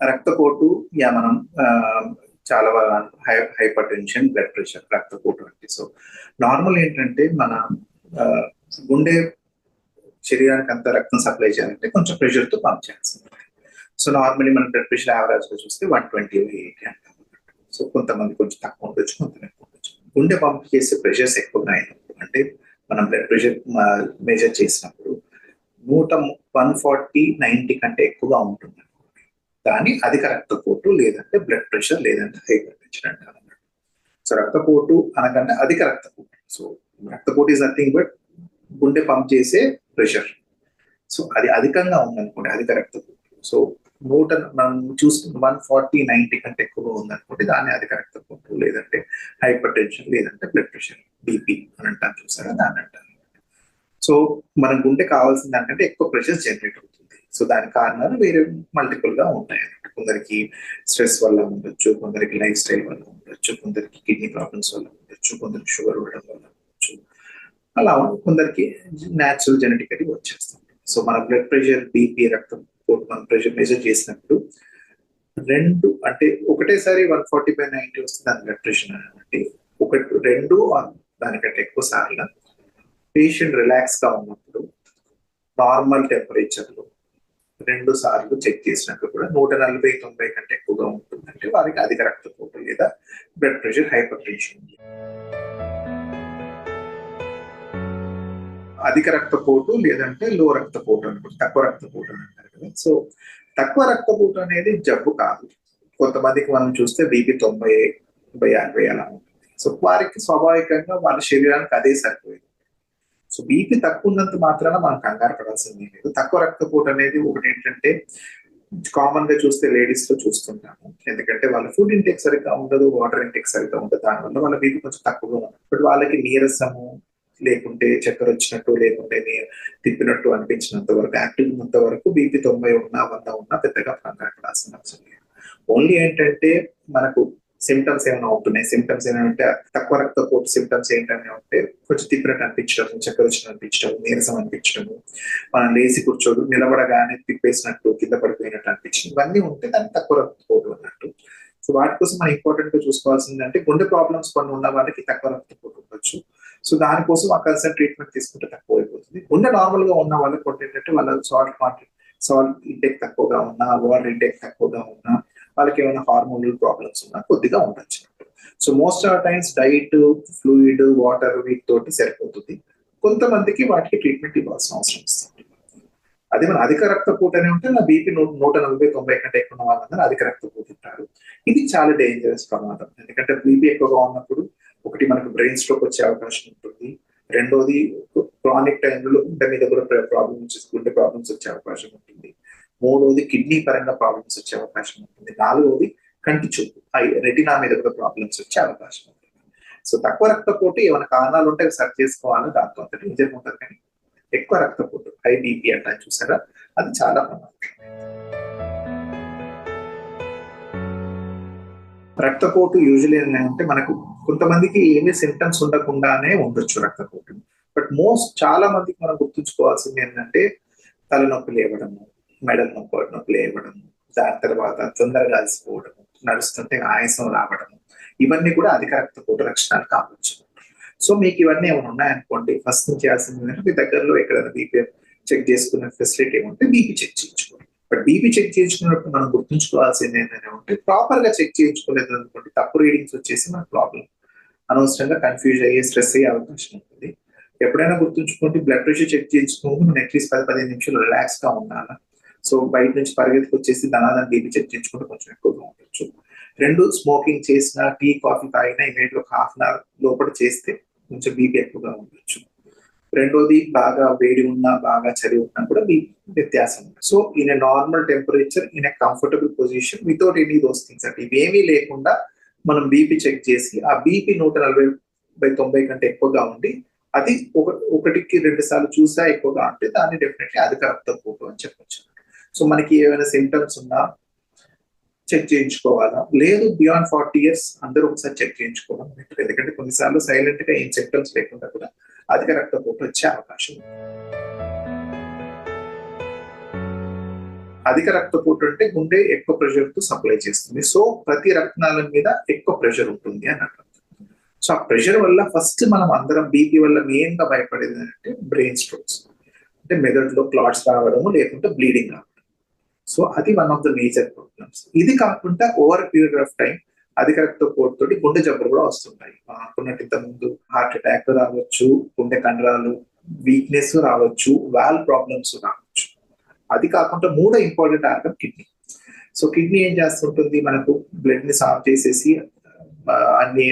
రక్తపోటు యా మనం చాలా high hypertension blood pressure రక్తపోటు అంటే. సో నార్మల్ ఏంటంటే మన గుండె శరీరానికి అంత రక్తం సప్లై చేయాలంటే కొంచెం ప్రెషర్తో పంప్ చేయాల్సి ఉంటుంది. సో నార్మల్లీ మన బ్లడ్ ప్రెషర్ యావరేజ్గా చూస్తే వన్ ట్వంటీ ఎయిటీ అంటాం సో కొంతమంది కొంచెం తక్కువ ఉండొచ్చు కొంతమంది ఉండొచ్చు. గుండె పంప్ చేసే ప్రెషర్స్ ఎక్కువగా అయినప్పుడు అంటే మనం బ్లడ్ ప్రెషర్ మెజర్ చేసినప్పుడు నూట వన్ ఫార్టీ నైన్టీ కంటే ఎక్కువగా ఉంటుంది కానీ అధిక రక్తపోటు లేదంటే బ్లడ్ ప్రెషర్ లేదంటే హైపర్ టెన్షన్ అంటారు సో రక్తపోటు అనకంటే అధిక రక్తపోటు సో రక్తపోటు ఇస్ నథింగ్ బట్ గుండె పంప్ చేసే ప్రెషర్. సో అది అధికంగా ఉందనుకోండి అధిక రక్తపోటు సో నూట మనం చూసుకున్న వన్ ఫార్టీ నైన్టీ కంటే ఎక్కువగా ఉందనుకోండి దాన్ని అధిక రక్తపోటు లేదంటే హైపర్ టెన్షన్ లేదంటే బ్లడ్ ప్రెషర్ బీపీ అని అంటారు చూసారా? దాన్ని అంటారు. సో మన గుండె కావాల్సిన దానికంటే ఎక్కువ ప్రెషర్ జనరేట్ అవుతుంది. సో దాని కారణాలు వేరే మల్టిపుల్గా ఉంటాయి అన్నట్టు కొందరికి స్ట్రెస్ వల్ల ఉండొచ్చు కొందరికి లైఫ్ స్టైల్ వల్ల ఉండొచ్చు కొందరికి కిడ్నీ ప్రాబ్లమ్స్ వల్ల ఉండొచ్చు కొందరికి షుగర్ ఉండడం వల్ల ఉండొచ్చు. అలా కొందరికి న్యాచురల్ జెనెటికలీ వచ్చేస్తుంది. సో మన బ్లడ్ ప్రెషర్ బీపీ రక్తం మన ప్రెషర్ మెజర్ చేసినప్పుడు రెండు అంటే ఒకటేసారి వన్ ఫార్టీ బై నైన్టీ వస్తుంది దాని బ్లడ్ ప్రెషర్ అంటే ఒకటి రెండు దానికంటే ఎక్కువ సార్లు పేషెంట్ రిలాక్స్గా ఉన్నప్పుడు నార్మల్ టెంపరేచర్లో రెండు సార్లు చెక్ చేసినప్పుడు కూడా నూట నలభై తొంభై కంటే ఎక్కువగా ఉంటుందంటే వారికి అధిక రక్తపోటు లేదా బ్లడ్ ప్రెషర్ హైపర్ టెన్షన్ ఉంది అధిక రక్తపోటు లేదంటే లో రక్తపోటు అనుకుంటే తక్కువ రక్తపోటు అని అంటారు కదా. సో తక్కువ రక్తపోటు అనేది జబ్బు కాదు. కొంతమందికి మనం చూస్తే బీపీ తొంభై తొంభై అరవై అలా ఉంటుంది. సో వారికి స్వాభావికంగా వాళ్ళ శరీరానికి అదే సరిపోయింది. సో బీపీ తక్కువ ఉన్నంత మాత్రాన మనం కంగారు పడాల్సింది లేదు. తక్కువ రక్తపోటు అనేది ఒకటి ఏంటంటే కామన్గా చూస్తే లేడీస్లో చూస్తుంటాము. ఎందుకంటే వాళ్ళ ఫుడ్ ఇంటేక్ సరిగ్గా ఉండదు వాటర్ ఇంటేక్ సరిగ్గా ఉండదు. దానివల్ల వాళ్ళ బీపీ కొంచెం తక్కువగా ఉంటుంది. బట్ వాళ్ళకి నీరసము లేకుంటే చక్కెర వచ్చినట్టు లేకుంటే తిప్పినట్టు అనిపించినంత వరకు యాక్టివ్ ఉన్నంత వరకు బీపీ తొంభై ఉన్నా వంద ఉన్నా పెద్దగా కంగారు పడాల్సిన అవసరం లేదు. ఓన్లీ ఏంటంటే మనకు సిమ్టమ్స్ ఏమైనా ఉంటున్నాయి? సిమ్టమ్స్ ఏమంటే తక్కువ రక్తపోటు సిమ్టమ్స్ ఏంటనే ఉంటే కొంచెం తిప్పినట్టు అనిపించడం చక్కెర వచ్చిన అనిపించడం నీరసం అనిపించడము మనం లేచి కూర్చోదు నిలబడగానే తిప్పేసినట్టు కింద పడిపోయినట్టు అనిపించడం. ఇవన్నీ ఉంటే దాన్ని తక్కువ రక్తపోటు అన్నట్టు. సో వాటి కోసం మనం ఇంపార్టెంట్గా చూసుకోవాల్సింది అంటే గుండె ప్రాబ్లమ్స్ కొన్ని ఉన్న వాళ్ళకి తక్కువ రక్తపోటు ఉండొచ్చు. సో దానికోసం ఆ కన్సర్న్ ట్రీట్మెంట్ తీసుకుంటే తక్కువ అయిపోతుంది. గుండె నార్మల్గా ఉన్న వాళ్ళకి ఏంటంటే వాళ్ళ సాల్ట్ క్వాంటిటీ సాల్ట్ ఇంటేక్ తక్కువగా ఉన్నా వాటర్ ఇంటేక్ తక్కువగా ఉన్నా వాళ్ళకి ఏమైనా హార్మోనల్ ప్రాబ్లమ్స్ ఉన్నా కొద్దిగా ఉండొచ్చు. So most of times diet fluid water వీటితోటి సరిపోతుంది. కొంతమందికి వాటికి ట్రీట్మెంట్ ఇవ్వాల్సిన అవసరం వస్తుంది. అదే మన అధిక రక్తపోటు అని ఉంటే నా బీపీ నూట నూట నలభై తొంభై కంటే ఎక్కువ వాళ్ళందరూ అధిక రక్తపోటు ఉంటారు ఇది చాలా డేంజరస్ ప్రమాదం. ఎందుకంటే బీపీ ఎక్కువగా ఉన్నప్పుడు ఒకటి మనకు బ్రెయిన్ స్ట్రోక్ వచ్చే అవకాశం ఉంటుంది. రెండోది క్రానిక్ టైంలో గుండె మీద కూడా ప్రాబ్లమ్స్ గుండె ప్రాబ్లమ్స్ వచ్చే అవకాశం ఉంటుంది. మూడవది కిడ్నీ పరంగా ప్రాబ్లమ్స్ వచ్చే అవకాశం ఉంటుంది. నాలుగవది కంటి చూపు రెటినా మీద కూడా ప్రాబ్లమ్స్ వచ్చే అవకాశం ఉంటుంది. సో తక్కువ రక్తపోటు ఏమైనా కారణాలు ఉంటే సర్చ్ చేసుకోవాలని దాంతో అంత డేంజర్ ఉంటుంది కానీ ఎక్కువ రక్తపోటు హై బీపీ అంటే చూసారా? అది చాలా ప్రమాదం. రక్తపోటు యూజువలీ ఏంటంటే మనకు కొంతమందికి ఏమీ సిమ్టమ్స్ ఉండకుండానే ఉండొచ్చు రక్తపోటు. బట్ మోస్ట్ చాలా మందికి మనం గుర్తుంచుకోవాల్సింది ఏంటంటే తలనొప్పి లేవడము మెడలు నొప్పడం నొప్పి లేవడము దాని తర్వాత తొందరగా అలసిపోవడము నడుస్తుంటే ఆయాసం రావడము ఇవన్నీ కూడా అధిక రక్తపోటు లక్షణాలు కావచ్చు. సో మీకు ఇవన్నీ ఏమైనా ఉన్నాయనుకోండి ఫస్ట్ నుంచి చేయాల్సింది ఏంటంటే మీ దగ్గరలో ఎక్కడైనా బీపీ చెక్ చేసుకునే ఫెసిలిటీ ఉంటే బీపీ చెక్ చేయించుకోండి. బట్ బీపీ చెక్ చేయించుకున్నప్పుడు మనం గుర్తుంచుకోవాల్సింది ఏంటంటే ఉంటే ప్రాపర్గా చెక్ చేయించుకోలేదు అనుకోండి తప్పు రీడింగ్స్ వచ్చేసి మన ప్రాబ్లం. అనవసరంగా కన్ఫ్యూజ్ అయ్యే స్ట్రెస్ అయ్యే అవకాశం ఉంటుంది. ఎప్పుడైనా గుర్తుంచుకుంటే బ్లడ్ ప్రెషర్ చెక్ చేయించుకుంటూ మనం అట్లీస్ట్ పది పదిహేను నిమిషాలు రిలాక్స్గా ఉండాలా? సో బయట నుంచి పరిగెత్తుకు వచ్చేసి దానాదాన్ని బీపీ చెక్ కొంచెం ఎక్కువగా ఉండొచ్చు. రెండు స్మోకింగ్ చేసిన టీ కాఫీ తాగినా ఇమీడియట్ ఒక హాఫ్ అన్ అవర్ లోపల చేస్తే కొంచెం బీపీ ఎక్కువగా ఉండొచ్చు. రెండోది బాగా వేడి ఉన్నా బాగా చలి ఉన్నా కూడా మీ వ్యత్యాసం so in normal temperature in a comfortable position without any those things అంటే ఇవేమీ లేకుండా మనం బీపీ చెక్ చేసి ఆ బీపీ నూట నలభై బై తొంభై కంటే ఎక్కువగా ఉండి అది ఒక ఒకటికి రెండు సార్లు చూసా ఎక్కువగా ఉంటే దాన్ని డెఫినెట్లీ అధిక రక్తపోటు అని చెప్పొచ్చు. సో మనకి ఏమైనా సిమ్టమ్స్ ఉన్నా చెక్ చేయించుకోవాలా? లేదు బియాండ్ ఫార్టీ ఇయర్స్ అందరూ ఒకసారి చెక్ చేయించుకోవడం బెటర్. ఎందుకంటే కొన్నిసార్లు సైలెంట్గా ఏం సిమ్టమ్స్ లేకుండా కూడా అధిక రక్తపోటు వచ్చే అవకాశం అధిక రక్తపోటు అంటే గుండె ఎక్కువ ప్రెషర్తో సప్లై చేస్తుంది. సో ప్రతి రక్తనాళం మీద ఎక్కువ ప్రెషర్ ఉంటుంది అని అర్థం. సో ఆ ప్రెషర్ వల్ల ఫస్ట్ మనం అందరం బీపీ వల్ల మెయిన్గా భయపడేది అంటే బ్రెయిన్ స్ట్రోక్స్ అంటే మెదడులో క్లాట్స్ రావడము లేకుంటే బ్లీడింగ్ రావడం సో అది one of the major problems ఇది కాకుండా ఓవర్ పీరియడ్ ఆఫ్ టైం అధిక రక్తపోటు తోటి గుండె జబ్బులు కూడా వస్తుంటాయి. అనుకున్నట్టు ఇంత ముందు హార్ట్ అటాక్ రావచ్చు గుండె కండరాలు వీక్నెస్ రావచ్చు వాల్ ప్రాబ్లమ్స్ రావచ్చు. అది కాకుండా మూడో important organ kidney so kidney ఏం చేస్తుంటుంది? మనకు బ్లడ్ని సాఫ్ చేసేసి అన్ని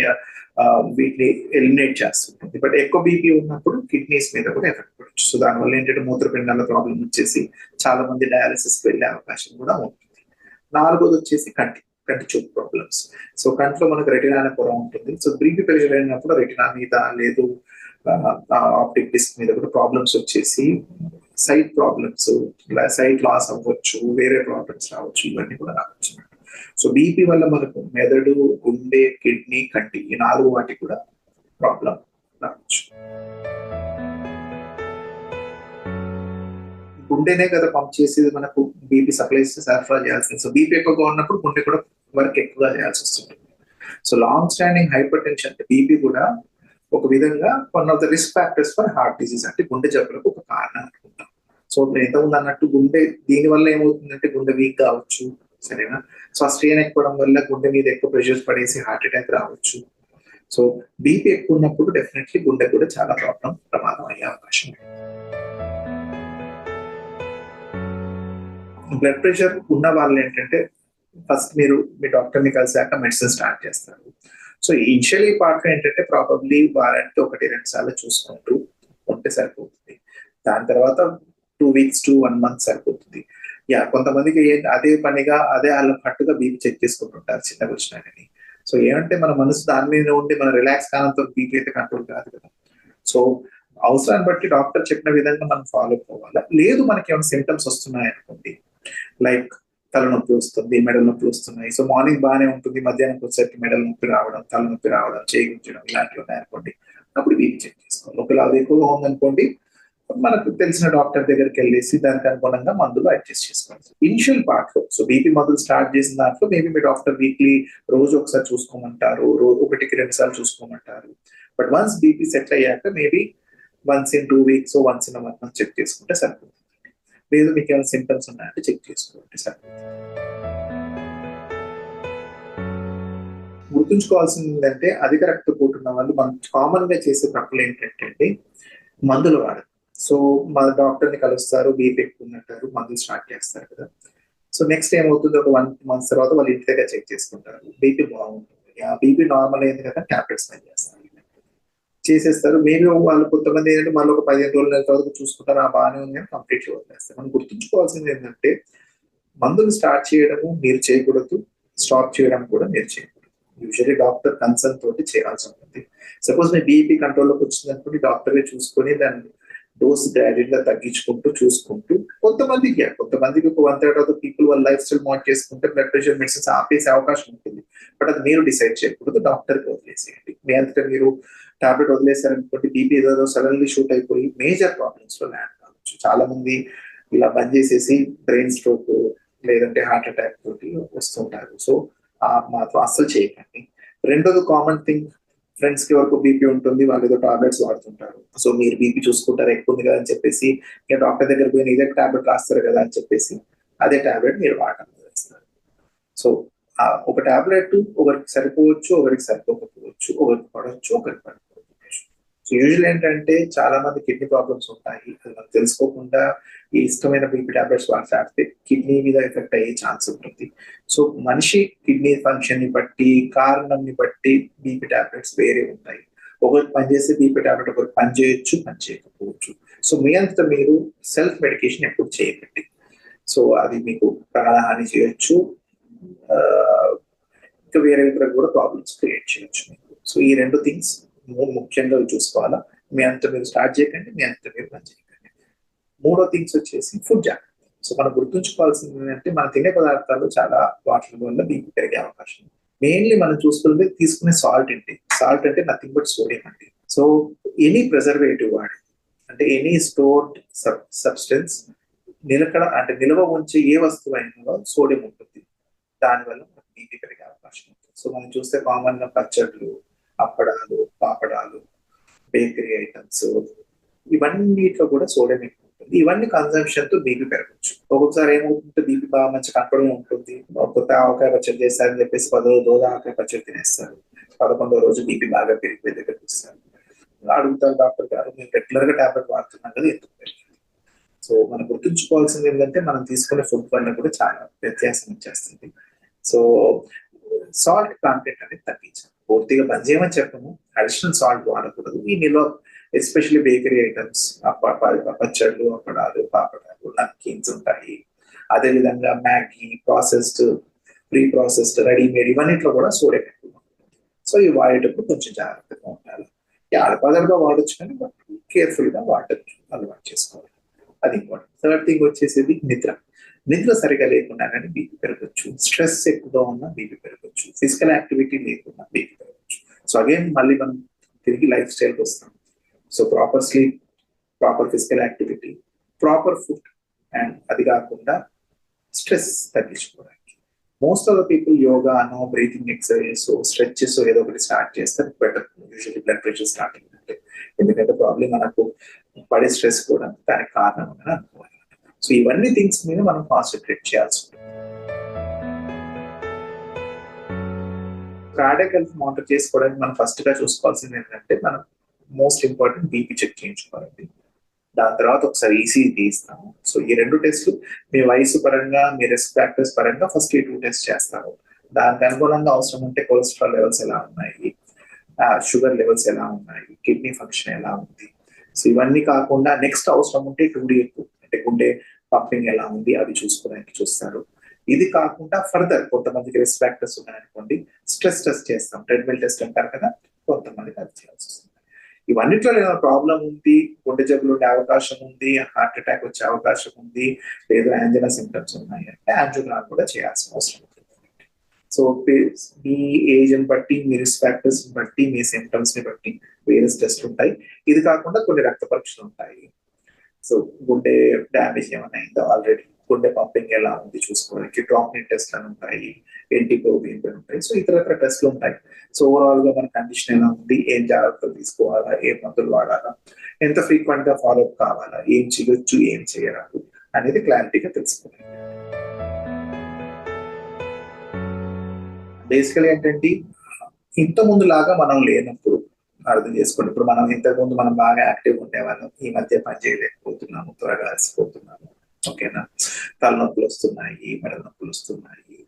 వీటిని ఎలిమినేట్ చేస్తుంటుంది. బట్ ఎక్కువ బీపీ ఉన్నప్పుడు కిడ్నీస్ మీద కూడా ఎఫెక్ట్ సో దానివల్ల ఏంటంటే మూత్రపిండాల ప్రాబ్లం వచ్చేసి చాలా మంది డయాలసిస్ వెళ్ళే అవకాశం కూడా ఉంటుంది. నాలుగోది వచ్చేసి కంటి కంటి చూపు ప్రాబ్లమ్స్ సో కంట్లో మనకు రెటినా అనే పొర ఉంటుంది. సో బ్రీపీ ప్రెషర్ అయినప్పుడు రెటినా మీద లేదు ఆప్టిక్ డిస్క్ మీద కూడా ప్రాబ్లమ్స్ వచ్చేసి సైట్ ప్రాబ్లమ్స్ సైట్ లాస్ అవ్వచ్చు వేరే ప్రాబ్లమ్స్ రావచ్చు ఇవన్నీ కూడా రావచ్చు సో బీపీ వల్ల మనకు మెదడు గుండె కిడ్నీ కంటి ఈ నాలుగు వాటికి కూడా ప్రాబ్లం రావచ్చు. గుండెనే కదా పంప్ చేసేది మనకు? బీపీ సప్లైస్ సరఫరా చేయాల్సింది. సో బీపీ ఎక్కువగా ఉన్నప్పుడు గుండె కూడా వర్క్ ఎక్కువగా చేయాల్సి వస్తుంది. So long standing hypertension అంటే బీపీ కూడా ఒక విధంగా one of the risk factors for heart disease అంటే గుండె జబ్బులకు ఒక కారణం అనుకుంటాం. సో ఉంది అన్నట్టు గుండె దీని వల్ల ఏమవుతుందంటే గుండె వీక్ కావచ్చు. సరేనా? సో ఆ స్ట్రెయిన్ ఎక్కువడం వల్ల గుండె మీద ఎక్కువ ప్రెషర్స్ పడేసి హార్ట్ అటాక్ రావచ్చు. సో బీపీ ఎక్కువ ఉన్నప్పుడు డెఫినెట్లీ గుండె కూడా చాలా ప్రాబ్లం ప్రమాదం అయ్యే అవకాశం బ్లడ్ ప్రెషర్ ఉన్న వాళ్ళు ఏంటంటే ఫస్ట్ మీరు మీ డాక్టర్ని కలిసాక మెడిసిన్ స్టార్ట్ చేస్తారు. సో ఇనిషియలీ పార్ట్ ఏంటంటే ప్రాబబ్లీ వారానికి ఒకటి రెండు సార్లు చూసుకుంటూ ఉంటే సరిపోతుంది. దాని తర్వాత two weeks to one month సరిపోతుంది. యా కొంతమందికి అదే పనిగా అదే వాళ్ళ పట్టుగా బీపీ చెక్ చేసుకుంటుంటారు చిన్న వచ్చినాకని సో ఏమంటే మన మనసు దాని మీద ఉండి మన రిలాక్స్ కానంతో బీపీ అయితే కంట్రోల్ కాదు కదా. సో అవసరాన్ని బట్టి డాక్టర్ చెప్పిన విధంగా మనం ఫాలో అవ్వాలి? లేదు మనకి ఏమైనా సిమ్టమ్స్ వస్తున్నాయి అనుకోండి లైక్ తలనొప్పి వస్తుంది మెడల నొప్పి వస్తున్నాయి. సో మార్నింగ్ బాగానే ఉంటుంది మధ్యాహ్నం వచ్చేసరికి మెడల నొప్పి రావడం తలనొప్పి రావడం చేయించడం ఇలాంటివి ఉన్నాయనుకోండి అప్పుడు బీపీ చెక్ చేసుకోవాలి. ఒకవేళ అది ఎక్కువగా ఉందనుకోండి మనకు తెలిసిన డాక్టర్ దగ్గరికి వెళ్ళేసి దానికి అనుగుణంగా మందులు అడ్జస్ట్ చేసుకోవాలి. ఇనిషియల్ పార్ట్లో సో బీపీ మందులు స్టార్ట్ చేసిన దాంట్లో మేబీ మీ డాక్టర్ వీక్లీ రోజు ఒకసారి చూసుకోమంటారు రోజు ఒకటికి రెండు సార్లు చూసుకోమంటారు. బట్ వన్స్ బీపీ సెట్ అయ్యాక maybe once in two weeks once in one month check చేసుకుంటే సరిపోతుంది. లేదు మీకు ఏమైనా సింటమ్స్ ఉన్నాయంటే చెక్ చేసుకోండి సార్. గుర్తుంచుకోవాల్సింది ఏంటంటే అధిక రక్తపోటు ఉన్న వాళ్ళు మనం కామన్గా చేసే తప్పులు ఏంటంటే మందులు వాడరు. సో మా డాక్టర్ని కలుస్తారు బీపీ ఎక్కువ ఉన్నట్టారు మందులు స్టార్ట్ చేస్తారు కదా. సో నెక్స్ట్ ఏమవుతుంది? ఒక వన్ మంత్స్ తర్వాత వాళ్ళు ఇంటి దగ్గర చెక్ చేసుకుంటారు. బీపీ బాగుంటుంది. ఆ బీపీ నార్మల్ అయింది కదా టాబ్లెట్స్ పని చేస్తారు చేసేస్తారు. మేబీ వాళ్ళు కొంతమంది ఏంటంటే మళ్ళీ ఒక పదిహేను రోజుల తర్వాత చూసుకుంటారు ఆ బాగానే ఉంది అని కంప్లీట్ వదిలేస్తారు. మనం గుర్తుంచుకోవాల్సింది ఏంటంటే మందులు స్టార్ట్ చేయడము మీరు చేయకూడదు స్టాప్ చేయడం కూడా మీరు చేయకూడదు. యూజువల్లీ డాక్టర్ కన్సర్న్ తోటి చేయాల్సి ఉంటుంది. సపోజ్ మీ బీపీ కంట్రోల్లోకి వచ్చింది అనుకోండి డాక్టరే చూసుకొని దాన్ని డోస్ గ్రాడ్యువల్గా తగ్గించుకుంటూ చూసుకుంటూ కొంతమందికి కొంతమందికి ఒక వన్ థర్డ్ ఆఫ్ పీపుల్ వాళ్ళ లైఫ్ స్టైల్ మోడ్ చేసుకుంటే బ్లడ్ ప్రెషర్ మెడిసిన్స్ ఆపేసే అవకాశం ఉంటుంది. బట్ అది మీరు డిసైడ్ చేయకూడదు డాక్టర్కి వదిలేసేయండి. మీ అంతటా మీరు టాబ్లెట్ వదిలేసారనుకోండి బీపీ ఏదో సడన్లీ షూట్ అయిపోయి మేజర్ ప్రాబ్లమ్స్లో ల్యాండ్ కావచ్చు. చాలా మంది ఇలా బంద్ చేసేసి బ్రెయిన్ స్ట్రోక్ లేదంటే హార్ట్ అటాక్ తోటి వస్తుంటారు సో మాత్రం అస్సలు చేయకండి. రెండోది కామన్ థింగ్ ఫ్రెండ్స్కి వరకు బీపీ ఉంటుంది వాళ్ళు ఏదో టాబ్లెట్స్ వాడుతుంటారు. సో మీరు బీపీ చూసుకుంటారు ఎక్కువ ఉంది కదా అని చెప్పేసి ఇంకా డాక్టర్ దగ్గర పోయిన ఇదే టాబ్లెట్ రాస్తారు కదా అని చెప్పేసి అదే టాబ్లెట్ మీరు వాడడం చేస్తారు సో ఒక టాబ్లెట్ ఒకరికి సరిపోవచ్చు ఒకరికి సరిపోకపోవచ్చు ఒకరికి పడవచ్చు ఒకరికి పడవచ్చు సో యూజువల్ ఏంటంటే చాలా మంది కిడ్నీ ప్రాబ్లమ్స్ ఉంటాయి. అది మనకు తెలుసుకోకుండా ఈ ఇష్టమైన బీపీ టాబ్లెట్స్ వాడితే కిడ్నీ మీద ఎఫెక్ట్ అయ్యే ఛాన్స్ ఉంటుంది. సో మనిషి కిడ్నీ ఫంక్షన్ని బట్టి కారణంని బట్టి బీపీ టాబ్లెట్స్ వేరే ఉంటాయి. ఒకరికి పనిచేసే బీపీ టాబ్లెట్ ఒకరికి పని చేయొచ్చు పని చేయకపోవచ్చు సో మీ అంత మీరు సెల్ఫ్ మెడికేషన్ ఎప్పుడు చేయకండి. సో అది మీకు ప్రాణహాని చేయొచ్చు. ఇంకా వేరే ఇతర కూడా ప్రాబ్లమ్స్ క్రియేట్ చేయొచ్చు మీకు. సో ఈ రెండు థింగ్స్ ముఖ్యంగా చూసుకోవాలా? మీ అంత మీరు స్టార్ట్ చేయకండి మీ అంత మీరు పని చేయకండి. మూడో థింగ్స్ వచ్చేసి ఫుడ్ జాగ్రత్త సో మనం గుర్తుంచుకోవాల్సింది ఏంటంటే మన తినే పదార్థాలు చాలా వాటర్ వల్ల బీపీ పెరిగే అవకాశం. మెయిన్లీ మనం చూసుకుంటే తీసుకునే సాల్ట్ ఏంటి సాల్ట్ అంటే నథింగ్ బట్ సోడియం అండి. సో ఎనీ ప్రిజర్వేటివ్ వాడి అంటే ఎనీ స్టోర్డ్ సబ్స్టెన్స్ నిలకడ అంటే నిల్వ ఉంచే ఏ వస్తువు అయినా సోడియం ఉంటుంది. దానివల్ల మనకు బీపీ పెరిగే అవకాశం ఉంటుంది. సో మనం చూస్తే కామన్గా పచ్చళ్ళు అప్పడాలు పాపడాలు బేకరీ ఐటమ్స్ ఇవన్నిట్లో కూడా సోడియం ఎక్కువ ఉంటుంది. ఇవన్నీ కన్సంప్షన్తో బీపీ పెరగచ్చు. ఒక్కొక్కసారి ఏమవుతుంటే బీపీ బాగా మంచి కంట్రోల్ ఉంటుంది. కొత్త ఆవకాయ పచ్చడి చేస్తారని చెప్పేసి పదో దోద ఆవకాయ పచ్చడి తినేస్తారు. పదకొండో రోజు బీపీ బాగా పెరిగిపోయి దగ్గర చూస్తారు అడుగుతారు డాక్టర్ గారు మేము రెగ్యులర్గా టాబ్లెట్ వాడుతున్నాం కదా ఎందుకు పెరిగింది సో మనం గుర్తుంచుకోవాల్సింది ఏంటంటే మనం తీసుకునే ఫుడ్ వల్ల కూడా చాలా వ్యత్యాసం వచ్చేస్తుంది. సో సాల్ట్ కాంటెంట్ అనేది తగ్గించాలి. పూర్తిగా బంద్ చేయమని చెప్పము. అడిషనల్ సాల్ట్ వాడకూడదు. ఈ నిల్వ ఎస్పెషల్లీ బేకరీ ఐటమ్స్ పచ్చళ్ళు అప్పడాలు పాపడాలు నమ్కీన్స్ ఉంటాయి. అదే విధంగా Maggi processed pre processed readymade ఇవన్నిట్లో కూడా సోడియం ఎక్కువ ఉంటుంది సో ఇవి వాడేటప్పుడు కొంచెం జాగ్రత్తగా ఉండాలి. ఆడపదలుగా వాడచ్చు కానీ కేర్ఫుల్గా వాడచ్చు. అలవాటు చేసుకోవాలి. అది ఇంపార్టెంట్ థర్డ్ థింగ్ వచ్చేసేది నిద్ర. నిద్ర సరిగా లేకుండా కానీ బీపీ పెరగచ్చు. స్ట్రెస్ ఎక్కువగా ఉన్నా బీపీ పెరగచ్చు. ఫిజికల్ యాక్టివిటీ లేకుండా బీపీ సో అగైన్ మళ్ళీ మనం తిరిగి లైఫ్ స్టైల్కి వస్తాం. So proper sleep proper physical activity proper food and అది కాకుండా స్ట్రెస్ తగ్గించుకోవడానికి. Most of the people yoga అనో బ్రీతింగ్ ఎక్సర్సైజ్ స్ట్రెచెస్ ఏదో ఒకటి స్టార్ట్ చేస్తే better usually blood pressure starting అంటే ఎందుకంటే ప్రాబ్లం మనకు పడే స్ట్రెస్ కూడా దానికి కారణం అని అనుకోవాలి. సో ఇవన్నీ థింగ్స్ మీద మనం కాన్సన్ట్రేట్ చేయాల్సి ఉంటుంది. కార్డియక్ హెల్త్ మానిటర్ చేసుకోవడానికి మనం ఫస్ట్గా చూసుకోవాల్సింది ఏంటంటే మనం మోస్ట్ ఇంపార్టెంట్ బీపీ చెక్ చేయించుకోవాలండి. దాని తర్వాత ఒకసారి ఈసీ తీస్తాము సో ఈ రెండు టెస్ట్లు మీ వయసు పరంగా మీ రిస్క్ ఫ్యాక్టర్స్ పరంగా ఫస్ట్ ఈ టూ టెస్ట్ చేస్తారు దానికి అనుగుణంగా అవసరం ఉంటే కొలెస్ట్రాల్ లెవెల్స్ ఎలా ఉన్నాయి? షుగర్ లెవెల్స్ ఎలా ఉన్నాయి? కిడ్నీ ఫంక్షన్ ఎలా ఉంది? సో ఇవన్నీ కాకుండా నెక్స్ట్ అవసరం ఉంటే టూడీ అంటే గుండె పంపింగ్ ఎలా ఉంది అవి చూసుకోవడానికి చూస్తారు. ఇది కాకుండా ఫర్దర్ కొంతమందికి రిస్క్ ఫ్యాక్టర్స్ ఉన్నాయనుకోండి స్ట్రెస్ టెస్ట్ చేస్తాం ట్రెడ్మిల్ టెస్ట్ అంటారు కదా కొంతమందికి అది చేయాల్సి వస్తుంది. ఇవన్నిట్లో ఏదైనా ప్రాబ్లం ఉంది గుండె జబ్బులు ఉండే అవకాశం ఉంది హార్ట్ అటాక్ వచ్చే అవకాశం ఉంది లేదా యాంజినా సిమ్టమ్స్ ఉన్నాయి అంటే యాంజియోగ్రామ్ కూడా చేయాల్సిన అవసరం సో మీ ఏజ్ని బట్టి మీ రిస్క్ ఫ్యాక్టర్స్ బట్టి మీ సిమ్టమ్స్ని బట్టి వేరే టెస్ట్ ఉంటాయి. ఇది కాకుండా కొన్ని రక్త పరీక్షలు ఉంటాయి. సో గుండె డ్యామేజ్ ఏమైనా అయిందో ఆల్రెడీ గుండె పంపింగ్ ఎలా ఉంది చూసుకోవడానికి ట్రాక్నిన్ టెస్ట్ అని ఉంటాయి ఎన్టీప్రోబిన్ ఉంటాయి సో ఇతర ఇతర టెస్ట్లు ఉంటాయి. సో ఓవరాల్గా మన కండిషన్ ఎలా ఉంది ఏం జాగ్రత్తలు తీసుకోవాలా ఏ మందులు వాడాలా ఎంత ఫ్రీక్వెంట్గా ఫాలో అప్ కావాలా ఏం చేయొచ్చు ఏం చేయరాదు అనేది క్లారిటీగా తెలుసుకోవాలి బేసికలీ ఏంటంటే ఇంత ముందు లాగా మనం లేనప్పుడు అర్థం చేసుకోండి ఇప్పుడు మనం ఇంతకుముందు మనం బాగా యాక్టివ్ ఉండేవాళ్ళం ఈ మధ్య పని చేయలేకపోతున్నాము త్వరగా అలసిపోతున్నాము ఓకేనా? తలనొప్పులు వస్తున్నాయి మెడ నొప్పులు వస్తున్నాయి.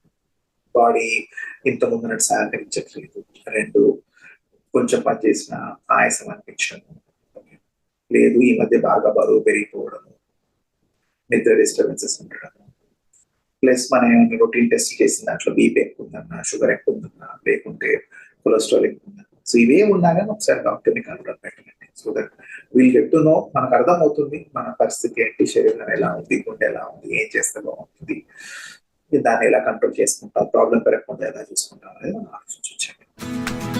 బాడీ ఇంత ముందు సహకరించట్లేదు. రెండు కొంచెం పని చేసిన ఆయాసం అనిపించడము. లేదు ఈ మధ్య బాగా బరువు పెరిగిపోవడము. నిద్ర డిస్టర్బెన్సెస్ ఉండడము. ప్లస్ మనం ఏమైనా రొటీన్ టెస్ట్ చేసిన దాంట్లో బీపీ ఎక్కువ ఉందన్నా షుగర్ ఎక్కువ ఉందన్నా లేకుంటే కొలెస్ట్రాల్ ఎక్కువ ఉందన్నా సో ఇవే ఉన్నా ఒకసారి ఒకసారి డాక్టర్ని కలవడం పెట్టండి. So that we'll get to know మనకు అర్థమవుతుంది మన పరిస్థితి ఏంటి శరీరం ఎలా ఉంది గుండె ఎలా ఉంది ఏం చేస్తే బాగుంటుంది దాన్ని ఎలా కంట్రోల్ చేసుకుంటాం ప్రాబ్లం పెరగకుండా ఎలా చూసుకుంటాం అనేది మనం ఆలోచించండి